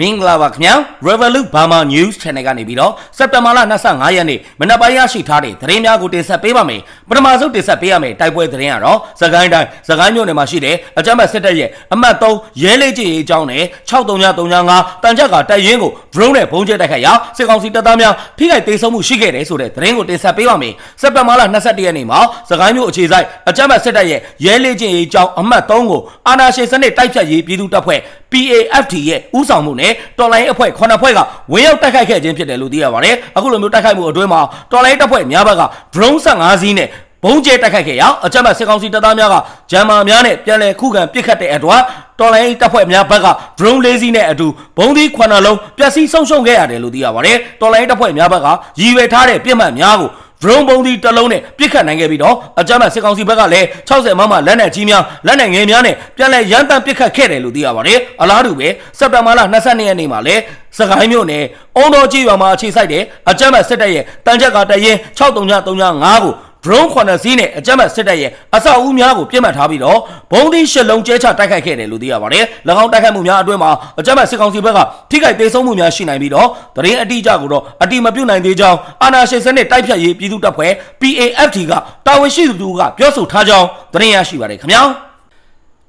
မင်္ဂလာပါခင်ဗျာ Revolut Burma News Channel ကနေပြီးတော့စက်တင်ဘာလ25ရက်နေ့မနက်ပိုင်းရရှိထားတဲ့သတင်းများကိုတင်ဆက်ပေးပါမယ်ပထမဆုံးတင်ဆက်ပေးရမယ့်တိုက်ပွဲသတင်းကတော့စကိုင်းတိုင်းစကိုင်းမြို့နယ်မှာရှိတဲ့အကြမ်းဖက်စစ်တပ်ရဲ့အမှတ်3ရဲလေးကြီးရေးအကြောင်းနဲ့6335တန်ချက်ကတိုက်ရင်ကို drone နဲ့ဘုံကျဲတိုက်ခိုက်ရာစစ်ကောင်စီတပ်သားများထိခိုက်ဒေဆုံးမှုရှိခဲ့တယ်ဆိုတဲ့သတင်းကိုတင်ဆက်ပေးပါမယ်စက်တင်ဘာလ22ရက်နေ့မှာစကိုင်းမြို့အခြေစိုက်အကြမ်းဖက်စစ်တပ်ရဲ့ရဲလေးကြီးရေးအကြောင်းအမှတ်3ကိုအာဏာရှင်စနစ်တိုက်ဖြတ်ရေးပြည်သူတပ်ဖွဲ့ PAFT ရဲ့ဥဆောင်မှုနဲ့တော်လိုင်းအဖွဲ့ခုနှစ်ဖွဲ့ကဝင်ရောက်တိုက်ခိုက်ခဲ့ခြင်းဖြစ်တယ်လို့သိရပါတယ်။အခုလိုမျိုးတိုက်ခိုက်မှုအတွင်းမှာတော်လိုင်းတပ်ဖွဲ့များဘက်က drone 15စီးနဲ့ဘုံကျဲတိုက်ခိုက်ခဲ့ရအကြမ်းဖက်စစ်ကောင်စီတပ်သားများကဂျမ်မာများနဲ့ပြန်လည်ခုခံပစ်ခတ်တဲ့အတွက်တော်လိုင်းတပ်ဖွဲ့များဘက်က drone ၄စီးနဲ့အတူဘုံသီးခုနှစ်လုံးပျက်စီးဆုံးရှုံးခဲ့ရတယ်လို့သိရပါတယ်။တော်လိုင်းတပ်ဖွဲ့များဘက်ကရည်ရွယ်ထားတဲ့ပြစ်မှတ်များကို drone ပုံဒီတစ်လုံးနဲ့ပြစ်ခတ်နိုင်ခဲ့ပြီးတော့အကြမ်းဖက်စစ်ကောင်စီဘက်ကလည်း60မမလက်နက်ကြီးများလက်နက်ငယ်များနဲ့ပြန်လည်ရန်တမ်းပစ်ခတ်ခဲ့တယ်လို့သိရပါတယ်အလားတူပဲစက်တင်ဘာလ22ရက်နေ့မှာလည်းစကိုင်းမြို့နယ်အုံတော်ကြီးရွာမှာအခြေစိုက်တဲ့အကြမ်းဖက်စစ်တပ်ရဲ့တန်ချက်ကတရင်6335ကို drone 9စီးနဲ့အကြမ်းဖက်စစ်တပ်ရဲ့အဆောက်အဦများကိုပြစ်မှတ်ထားပြီးတော့ဘုံသီးရှစ်လုံးကျဲချတိုက်ခိုက်ခဲ့တယ်လို့သိရပါတယ်။၎င်းတိုက်ခိုက်မှုများအတွင်းမှာအကြမ်းဖက်စစ်ကောင်စီဘက်ကထိခိုက်ဒေဆုံးမှုများရှိနိုင်ပြီးတော့တရင်အတိအကျကိုတော့အတိမပြုတ်နိုင်သေးကြောင်းအာဏာရှင်စနစ်တိုက်ဖြတ်ရေးပြည်သူ့တပ်ဖွဲ့ PAFT ကတာဝန်ရှိသူတို့ကပြောဆိုထားကြောင်းသတင်းရရှိပါတယ်ခင်ဗျာ။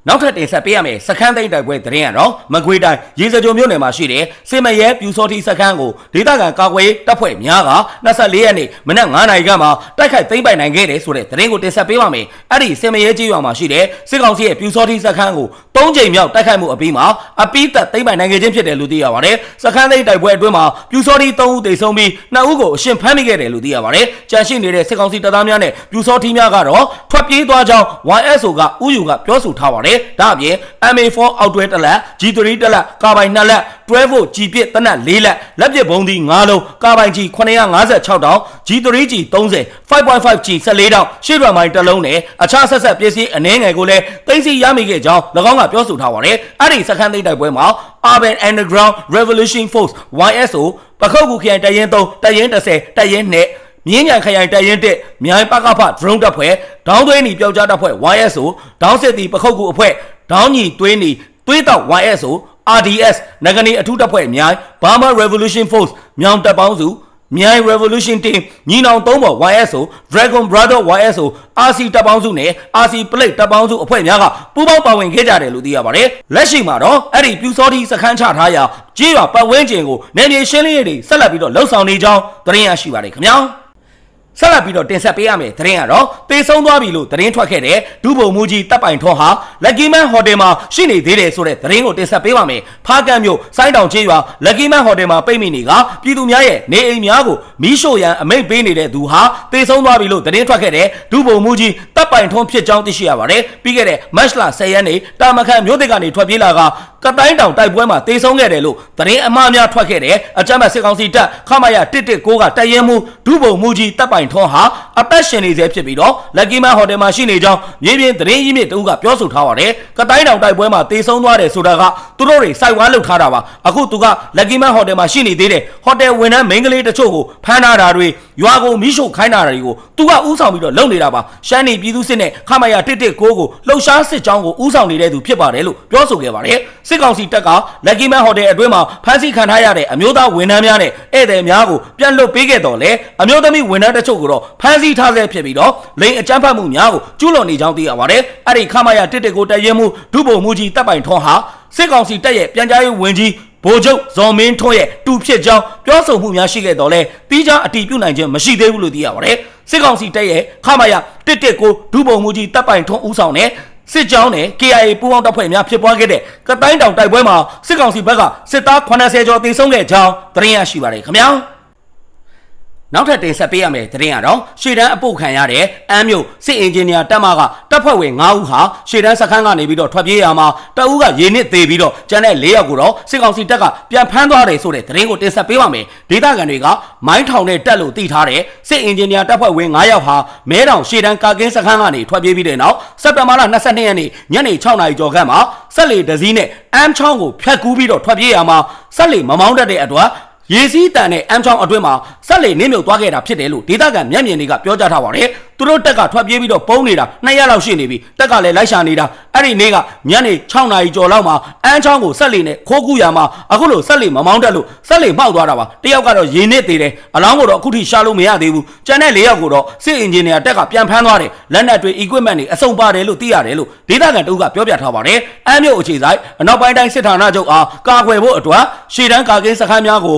နောက်ထပ်တင်ဆက်ပေးရမယ်စခန်းသိမ်းတိုက်ပွဲသတင်းကတော့မကွေးတိုင်းရေစကြိုမြို့နယ်မှာရှိတဲ့စေမရဲပြူစောတိစခန်းကိုဒေသခံကာကွယ်တပ်ဖွဲ့များက24ရက်နေ့မနက်9နာရီကမှတိုက်ခိုက်သိမ်းပိုက်နိုင်ခဲ့တယ်ဆိုတဲ့သတင်းကိုတင်ဆက်ပေးပါမယ်။အဲ့ဒီစေမရဲကြီးရွာမှာရှိတဲ့စစ်ကောင်စီရဲ့ပြူစောတိစခန်းကို၃ချိန်မြောက်တိုက်ခိုက်မှုအပြီးမှာအပိသက်သိမ်းပိုက်နိုင်ခဲ့ခြင်းဖြစ်တယ်လို့သိရပါတယ်။စခန်းသိမ်းတိုက်ပွဲအတွင်းမှာပြူစောတိ3ဦးသေဆုံးပြီး2ဦးကိုအရှင်ဖမ်းမိခဲ့တယ်လို့သိရပါတယ်။ကြန့်ရှိနေတဲ့စစ်ကောင်စီတပ်သားများနဲ့ပြူစောတိများကတော့ထွက်ပြေးသွားကြောင်း YSO ကဥယူကပြောဆိုထားပါတယ်။ဒါအပြင် MA4 အောက်တွဲတစ်လက် G3 တစ်လက်ကာပိုင်2လက်12ဖို့ G ပစ်တနက်4လက်လက်ပစ်ဘုံဒီ9လုံးကာပိုင် G 956တောင် G3G 30 5.5G 14တောင်ရှေ့ရွာမိုင်းတစ်လုံးနဲ့အခြားဆက်ဆက်ပစ္စည်းအနှဲငယ်ကိုလည်းသိသိရမိခဲ့ကြောင်း၎င်းကပြောဆိုထားပါတယ်။အဲ့ဒီစခန်းသိမ်းတိုက်ပွဲမှာ Urban Underground Revolution Force YSO ပခုတ်ကူခရိုင်တရင်3တရင်30တရင်2 မြင်းညံခရိုင်တပ်ရင်းတက်မြိုင်ပကဖ drone တပ်ဖွဲ့ဒေါင်းသွင်းနီပျောက်ကြားတပ်ဖွဲ့ YSO ဒေါင်းစစ်တီပခုတ်ကူအဖွဲ့ဒေါင်းညီသွင်းနီသွေးတောက် YSO RDS နဂနီအထူးတပ်ဖွဲ့မြိုင် Burma Revolution Force မြောင်တပ်ပေါင်းစုမြိုင် Revolution Team ညီနောင်သုံးပေါ် YSO Dragon Brother YSO RC တပ်ပေါင်းစုနဲ့ RC Plate တပ်ပေါင်းစုအဖွဲ့များကပူးပေါင်းပါဝင်ခဲ့ကြတယ်လို့သိရပါတယ်။လက်ရှိမှာတော့အဲ့ဒီပြူစောတိစခန်းချထားရာကြေးရွာပတ်ဝန်းကျင်ကိုနယ်မြေရှင်းလင်းရေးတွေဆက်လက်ပြီးတော့လှုပ်ဆောင်နေကြောင်းသတင်းရရှိပါတယ်ခင်ဗျာ။ ဆက်လက်ပြီးတော့တင်ဆက်ပေးရမယ်သတင်းကတော့တေဆုံးသွားပြီလို့သတင်းထွက်ခဲ့တဲ့ဒုဗိုလ်မှူးကြီးတပ်ပိုင်ထွန်းဟာလက်ကီမန်ဟိုတယ်မှာရှိနေသေးတယ်ဆိုတဲ့သတင်းကိုတင်ဆက်ပေးပါမယ်ဖားကန့်မြို့စိုင်းတောင်ချေးရွာလက်ကီမန်ဟိုတယ်မှာပိတ်မိနေကပြည်သူများရဲ့နေအိမ်များကိုမီးရှို့ရန်အမိန့်ပေးနေတဲ့သူဟာတေဆုံးသွားပြီလို့သတင်းထွက်ခဲ့တဲ့ဒုဗိုလ်မှူးကြီးတပ်ပိုင်ထွန်းဖြစ်ကြောင်းသိရှိရပါတယ်ပြီးခဲ့တဲ့မတ်လ10ရက်နေ့တာမခန်မြို့တစ်ကနေထွက်ပြေးလာကကတိုင်းတောင်တိုက်ပွဲမှာတေဆုံးခဲ့တယ်လို့သတင်းအမှားများထွက်ခဲ့တဲ့အကြမ်းဖက်စစ်ကောင်စီတပ်ခမရ119ကတပ်ရဲမှုဒုဗိုလ်မှူးကြီးတပ်ပိုင်ထွန်းဟာအသက်ရှင်နေဆဲဖြစ်ပြီးတော့လက်ကီမန်ဟိုတယ်မှာရှိနေကြောင်းမြေပြင်သတင်းရင်းမြစ်တဦးကပြောဆိုထားပါတယ်ကတိုင်းတောင်တိုက်ပွဲမှာတေဆုံးသွားတယ်ဆိုတာကသူတို့တွေစိုက်ဝါးလုပ်ထားတာပါအခုသူကလက်ကီမန်ဟိုတယ်မှာရှိနေသေးတယ်ဟိုတယ်ဝန်ထမ်းမိန်းကလေးတချို့ကိုဖမ်းထားတာတွေရွာကိုမီးရှို့ခိုင်းတာတွေကိုသူကဥဆောင်ပြီးတော့လုပ်နေတာပါရှမ်းနေပြည်သူစစ်နဲ့ခမရ119ကိုလှုပ်ရှားစစ်ကြောင်းကိုဥဆောင်နေတဲ့သူဖြစ်ပါတယ်လို့ပြောဆိုခဲ့ပါတယ်စစ်ကောင်စီတပ်ကလက်ကီမန်ဟိုတယ်အတွင်းမှာဖမ်းဆီးခံထားရတဲ့အမျိုးသားဝန်ထမ်းများနဲ့ဧည့်သည်များကိုပြန်လွတ်ပေးခဲ့တော်လဲအမျိုးသမီးဝန်ထမ်းတချို့ကိုတော့ဖမ်းဆီးထားဆဲဖြစ်ပြီးတော့လိန်အကြမ်းဖက်မှုများကိုကျူးလွန်နေကြောင်းသိရပါတယ်အဲ့ဒီခမရ119ကိုတရဲမှုဒုဗိုလ်မှူးကြီးတပ်ပိုင်ထွန်းဟာစစ်ကောင်စီတပ်ရဲ့ပြန်ကြားရေးဝန်ကြီးဗိုလ်ချုပ်ဇော်မင်းထွန်းရဲ့တူဖြစ်ကြောင်းပြောဆိုမှုများရှိခဲ့တော့လဲတီးခြားအတီးပြုတ်နိုင်ခြင်းမရှိသေးဘူးလို့သိရပါတယ်စစ်ကောင်စီတပ်ရဲ့ခမရ119ကိုဒုဗိုလ်မှူးကြီးတပ်ပိုင်ထွန်းဦးဆောင်တဲ့စစ်ကြောင်းနဲ့ KIA ပူးပေါင်းတပ်ဖွဲ့များဖြစ်ပွားခဲ့တဲ့ကတိုင်းတောင်တိုက်ပွဲမှာစစ်ကောင်စီဘက်ကစစ်သား80ကျော်တင်ဆုံးခဲ့ကြောင်းသတင်းရရှိပါတယ်ခင်ဗျာ နောက်ထပ်တင်ဆက်ပေးရမယ့်သတင်းကတော့ရှေ့တန်းအပုတ်ခံရတဲ့အမ်းမြို့စစ်အင်ဂျင်နီယာတပ်မကတပ်ဖွဲ့ဝင်9ဦးဟာရှေ့တန်းစခန်းကနေပြီးတော့ထွက်ပြေးရမှာတအူးကရေနစ်သေးပြီးတော့ကျန်တဲ့4ယောက်ကိုတော့စစ်ကောင်စီတပ်ကပြန်ဖမ်းသွားတယ်ဆိုတဲ့သတင်းကိုတင်ဆက်ပေးပါမယ်ဒေသခံတွေကမိုင်းထောင်နဲ့တက်လို့သိထားတဲ့စစ်အင်ဂျင်နီယာတပ်ဖွဲ့ဝင်9ယောက်ဟာမဲတောင်ရှေ့တန်းကာကင်းစခန်းကနေထွက်ပြေးပြီးတဲ့နောက်စက်တင်ဘာလ22ရက်နေ့ညနေ6နာရီကျော်ခန့်မှာဆက်လေတစည်းနဲ့အမ်းချောင်းကိုဖျက်ကူးပြီးတော့ထွက်ပြေးရမှာဆက်လေမမောင်းတတ်တဲ့အတွက် ရေစီးတန်နဲ့အမ်ချောင်းအတွင်းမှာဆက်လေနင်းမြုပ်သွားခဲ့တာဖြစ်တယ်လို့ဒေသခံမျက်မြင်တွေကပြောကြားထားပါတယ်သူတို့တက်ကထွက်ပြေးပြီးတော့ပုံနေတာနှစ်ရက်လောက်ရှိနေပြီတက်ကလည်းလိုက်ရှာနေတာအဲ့ဒီနေ့ကညနေ6နာရီကျော်လောက်မှာအမ်ချောင်းကိုဆက်လေနဲ့ခိုးကူရမှာအခုလိုဆက်လေမမောင်းတက်လို့ဆက်လေမှောက်သွားတာပါတယောက်ကတော့ရေနစ်သေးတယ်အလောင်းကိုတော့အခုထိရှာလို့မရသေးဘူးကျန်တဲ့၄ယောက်ကိုတော့စစ်အင်ဂျင်နီယာတက်ကပြန်ဖမ်းသွားတယ်လက်နက်တွေ equipment တွေအစုံပါတယ်လို့သိရတယ်လို့ဒေသခံတအုပ်ကပြောပြထားပါတယ်အမ်းမြို့အခြေဆိုင်အနောက်ပိုင်းတိုင်းစစ်ဌာနချုပ်အားကာကွယ်ဖို့အတွက်ရှေ့တန်းကာကင်းစခန်းများကို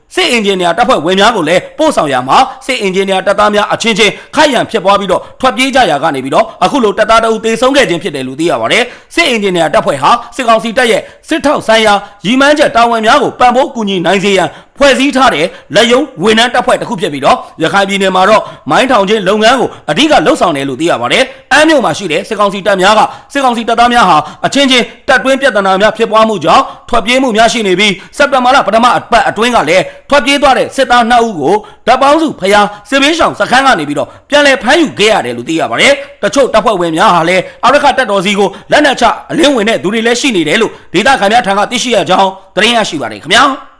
စစ်အင်ဂျင်နီယာတပ်ဖွဲ့ဝင်များကိုလည်းပို့ဆောင်ရမှာစစ်အင်ဂျင်နီယာတပ်သားများအချင်းချင်းခိုက်ရန်ဖြစ်ပွားပြီးတော့ထွက်ပြေးကြရာကနေပြီးတော့အခုလိုတပ်သားတအုပ်တေဆုံးခဲ့ခြင်းဖြစ်တယ်လို့သိရပါတယ်စစ်အင်ဂျင်နီယာတပ်ဖွဲ့ဟာစစ်ကောင်စီတပ်ရဲ့စစ်ထောက်ဆိုင်ရာရီမန်းချက်တာဝန်များကိုပံ့ပိုးကူညီနိုင်စေရန်ဖွဲ့စည်းထားတဲ့လက်ယုံဝန်ထမ်းတပ်ဖွဲ့တစ်ခုဖြစ်ပြီးတော့ရခိုင်ပြည်နယ်မှာတော့မိုင်းထောင်ချင်းလုပ်ငန်းကိုအဓိကလှုပ်ဆောင်တယ်လို့သိရပါတယ်။အမ်းမြို့မှာရှိတဲ့စစ်ကောင်စီတပ်များကစစ်ကောင်စီတပ်သားများဟာအချင်းချင်းတပ်တွင်းပြဿနာများဖြစ်ပွားမှုကြောင့်ထွက်ပြေးမှုများရှိနေပြီးစက်တင်ဘာလပထမအပတ်အတွင်းကလည်း ထွက်ပြေးသွားတဲ့စစ်သား2ဦးကိုတပ်ပေါင်းစုဖျားစစ်ဘင်းဆောင်စခန်းကနေပြီးတော့ပြန်လည်ဖမ်းယူခဲ့ရတယ်လို့သိရပါတယ်။တချို့တပ်ဖွဲ့ဝင်များဟာလည်းအရခတပ်တော်စီကိုလက်နက်ချအလင်းဝင်တဲ့သူတွေလည်းရှိနေတယ်လို့ဒေသခံများထံကသိရှိရကြောင်းသတင်းရရှိပါတယ်ခင်ဗျာ။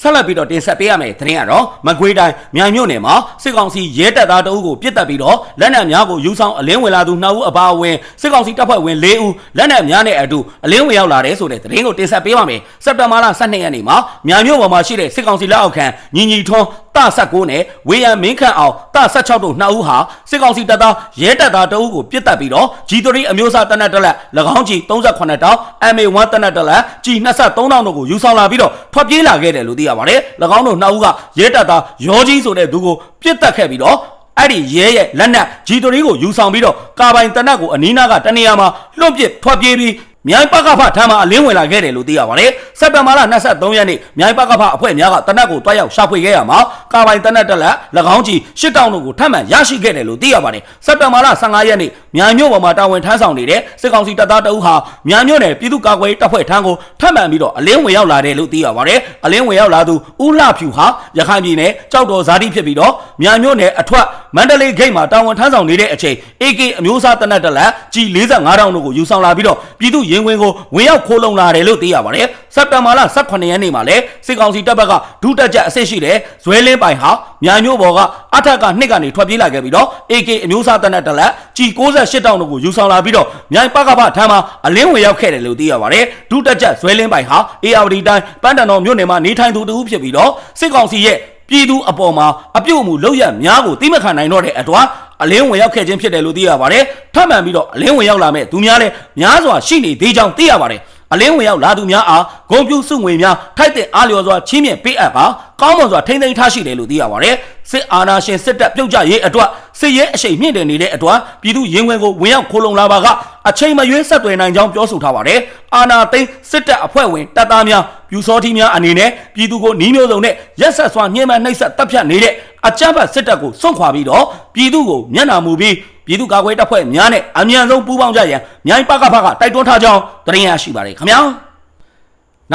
ဆက်လက်ပြီးတော့တင်ဆက်ပေးရမယ်သတင်းကတော့မကွေးတိုင်းမြိုင်မြို့နယ်မှာစစ်ကောင်စီရဲတပ်သားတအုပ်ကိုပြစ်တက်ပြီးတော့လက်နက်များကိုယူဆောင်အလင်းဝင်လာသူ2ဦးအပါအဝင်စစ်ကောင်စီတပ်ဖွဲ့ဝင်4ဦးလက်နက်များနဲ့အတူအလင်းဝင်ရောက်လာတဲ့ဆိုတဲ့သတင်းကိုတင်ဆက်ပေးပါမယ်စက်တင်ဘာလ12ရက်နေ့မှာမြိုင်မြို့ပေါ်မှာရှိတဲ့စစ်ကောင်စီလက်အောက်ခံညီညီထွန်း တ16နဲ့ဝေယံမင်းခန့်အောင်တ16တို့2ဦးဟာစစ်ကောင်စီတပ်သားရဲတပ်သားတအုပ်ကိုပြစ်တက်ပြီးတော့ G3 အမျိုးအစားတနက်တက်လက်၎င်းကြီး38တောင်း MA1 တနက်တက်လက် G23 တောင်းတို့ကိုယူဆောင်လာပြီးတော့ထွက်ပြေးလာခဲ့တယ်လို့သိရပါတယ်၎င်းတို့2ဦးကရဲတပ်သားရောကြီးဆိုတဲ့သူကိုပြစ်တက်ခဲ့ပြီးတော့အဲ့ဒီရဲရဲ့လက်နက် G3 ကိုယူဆောင်ပြီးတော့ကာပိုင်တနက်ကိုအနီးနားကတနေရာမှာလွတ်ပစ်ထွက်ပြေးပြီး မြိုင်ပကဖထမ်းမှာအလင်းဝင်လာခဲ့တယ်လို့သိရပါတယ်။စက်တင်ဘာလ23ရက်နေ့မြိုင်ပကဖအဖွဲ့များကတနက်ကိုတွားရောက်ရှာဖွေခဲ့ရမှာကာပိုင်တနက်တက်လက်၎င်းကြီးရှစ်တောင်းတို့ကိုထပ်မံရရှိခဲ့တယ်လို့သိရပါတယ်။စက်တင်ဘာလ15ရက်နေ့မြိုင်မြို့ပေါ်မှာတာဝန်ထမ်းဆောင်နေတဲ့စစ်ကောင်စီတပ်သားတအုပ်ဟာမြိုင်မြို့နယ်ပြည်သူ့ကာကွယ်ရေးတပ်ဖွဲ့ထမ်းကိုထပ်မံပြီးတော့အလင်းဝင်ရောက်လာတယ်လို့သိရပါတယ်။အလင်းဝင်ရောက်လာသူဦးလှဖြူဟာရခိုင်ပြည်နယ်ကြောက်တော်ဇာတိဖြစ်ပြီးတော့မြိုင်မြို့နယ်အထွတ်မန္တလေးဂိတ်မှာတာဝန်ထမ်းဆောင်နေတဲ့အချိန် AK အမျိုးအစားတနက်တက်လက် G45 တောင်းတို့ကိုယူဆောင်လာပြီးတော့ပြည်သူရင်ဝင်ကိုဝင်ရောက်ခိုးလုံလာတယ်လို့သိရပါတယ်။စက်တင်ဘာလ18ရက်နေ့မှာလဲစစ်ကောင်စီတပ်ဘက်ကဒုတက်ချက်အဆင့်ရှိတဲ့ဇွဲလင်းပိုင်ဟာမြိုင်မြို့ပေါ်ကအထက်ကနှစ်ကနေထွက်ပြေးလာခဲ့ပြီးတော့ AK အမျိုးအစားတနက်တက်လက် G68 တောင်းတို့ကိုယူဆောင်လာပြီးတော့မြိုင်ပကဖထမ်းမှာအလင်းဝင်ရောက်ခဲ့တယ်လို့သိရပါတယ်။ဒုတက်ချက်ဇွဲလင်းပိုင်ဟာ ARD တိုင်းပန်းတန်တော်မြို့နယ်မှာနေထိုင်သူတူဖြစ်ပြီးတော့စစ်ကောင်စီရဲ့ပြည်သူအပေါ်မှာအပြုတ်မှုလောက်ရများကိုတိမခံနိုင်တော့တဲ့အတွက် အလင်းဝင်ရောက်ခဲ့ခြင်းဖြစ်တယ်လို့သိရပါတယ်။ထပ်မံပြီးတော့အလင်းဝင်ရောက်လာမဲ့သူများလည်းများစွာရှိနေသေးကြောင်းသိရပါတယ်။အလင်းဝင်ရောက်လာသူများအားဂုံပြူစုငွေများထိုက်တဲ့အားလျော်စွာချင်းမြင့်ပေးအပ်ပါကောင်းမွန်စွာထိမ့်သိမ်းထားရှိတယ်လို့သိရပါတယ်။စစ်အာဏာရှင်စစ်တပ်ပြုတ်ကျရေးအတွက် စစ်ရဲအရှိန်မြင့်တင်နေတဲ့အတွက်ပြည်သူရင်ဝင်ကိုဝင်ရောက်ခိုးလုံလာပါကအချိန်မရွေးဆက်သွယ်နိုင်ကြောင်းပြောဆိုထားပါတယ်။အာဏာသိမ်းစစ်တပ်အဖွဲ့ဝင်တပ်သားများပြူစောတိများအနေနဲ့ပြည်သူကိုနှီးမျိုးစုံနဲ့ရက်ဆက်စွာညှဉ်းပန်းနှိပ်စက်တပ်ဖြတ်နေတဲ့အကြမ်းဖက်စစ်တပ်ကိုစွန့်ခွာပြီးတော့ပြည်သူကိုမျက်နှာမူပြီးပြည်သူ့ကာကွယ်တပ်ဖွဲ့များနဲ့အမြန်ဆုံးပူးပေါင်းကြရန်မြိုင်ပကဖကတိုက်တွန်းထားကြောင်းသတင်းရရှိပါတယ်ခင်ဗျာ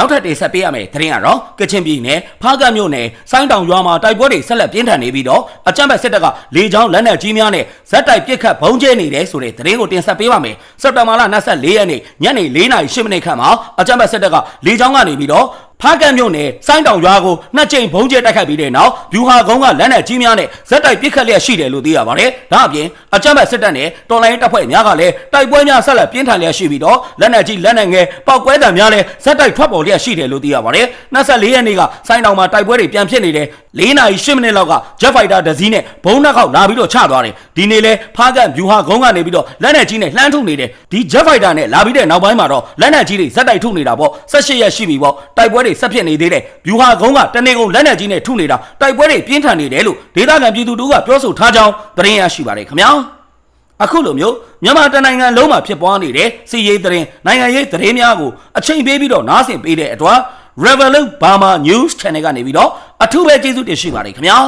နောက်ထပ်တင်ဆက်ပေးရမယ့်သတင်းကတော့ကချင်ပြည်နယ်ဖားကတ်မြို့နယ်စိုင်းတောင်ရွာမှာတိုက်ပွဲတွေဆက်လက်ပြင်းထန်နေပြီးတော့အကြမ်းဖက်စစ်တပ်ကလေကြောင်းလက်နက်ကြီးများနဲ့ဇက်တိုက်ပစ်ခတ်ဘုံကျဲနေတယ်ဆိုတဲ့သတင်းကိုတင်ဆက်ပေးပါမယ်စက်တဘာလ24ရက်နေ့ညနေ4:08မိနစ်ခန့်မှာအကြမ်းဖက်စစ်တပ်ကလေကြောင်းကနေပြီးတော့ ဖားကတ်မြို့နယ်စိုင်းတောင်ရွာကိုနှစ်ကြိမ်ဘုံကျဲတိုက်ခတ်ပြီးတဲ့နောက်ဗျူဟာကုန်းကလက်နက်ကြီးများနဲ့ဇက်တိုက်ပစ်ခတ်လျက်ရှိတယ်လို့သိရပါတယ်။ဒါအပြင်အကြမ်းဖက်စစ်တပ်နဲ့တော်လိုင်းတပ်ဖွဲ့များကလည်းတိုက်ပွဲများဆက်လက်ပြင်းထန်လျက်ရှိပြီးတော့လက်နက်ကြီးလက်နက်ငယ်ပောက်ကွဲတံများလည်းဇက်တိုက်ထွက်ပေါ်လျက်ရှိတယ်လို့သိရပါတယ်။24ရက်နေ့ကစိုင်းတောင်မှာတိုက်ပွဲတွေပြန်ဖြစ်နေတယ်။၄နာရီ10မိနစ်လောက်က Jet Fighter တစ်စီးနဲ့ဘုံနှက်ခေါက်လာပြီးတော့ချသွားတယ်။ဒီနေ့လဲဖားကတ်ဗျူဟာကုန်းကနေပြီးတော့လက်နက်ကြီးနဲ့လှမ်းထုတ်နေတယ်။ဒီ Jet Fighter နဲ့လာပြီးတဲ့နောက်ပိုင်းမှာတော့လက်နက်ကြီးတွေဇက်တိုက်ထုတ်နေတာပေါ့18ရက်ရှိပြီပေါ့တိုက်ပွဲတွေဆက်ဖြစ်နေသေးတယ်။ဗျူဟာကုန်းကတနေကုန်လက်နက်ကြီးနဲ့ထုနေတာတိုက်ပွဲတွေပြင်းထန်နေတယ်လို့ဒေသခံပြည်သူတို့ကပြောဆိုထားကြောင်းသတင်းရရှိပါတယ်ခင်ဗျာ။အခုလိုမျိုးမြန်မာတနိုင်ငံလုံးမှာဖြစ်ပွားနေတဲ့စီးရေးသတင်းနိုင်ငံရေးသတင်းများကိုအချိန်ပေးပြီးတော့နားဆင်ပေးတဲ့အတွက် Revolut Burma News Channel ကနေပြီးတော့အထူးပဲကျေးဇူးတင်ရှိပါတယ်ခင်ဗျာ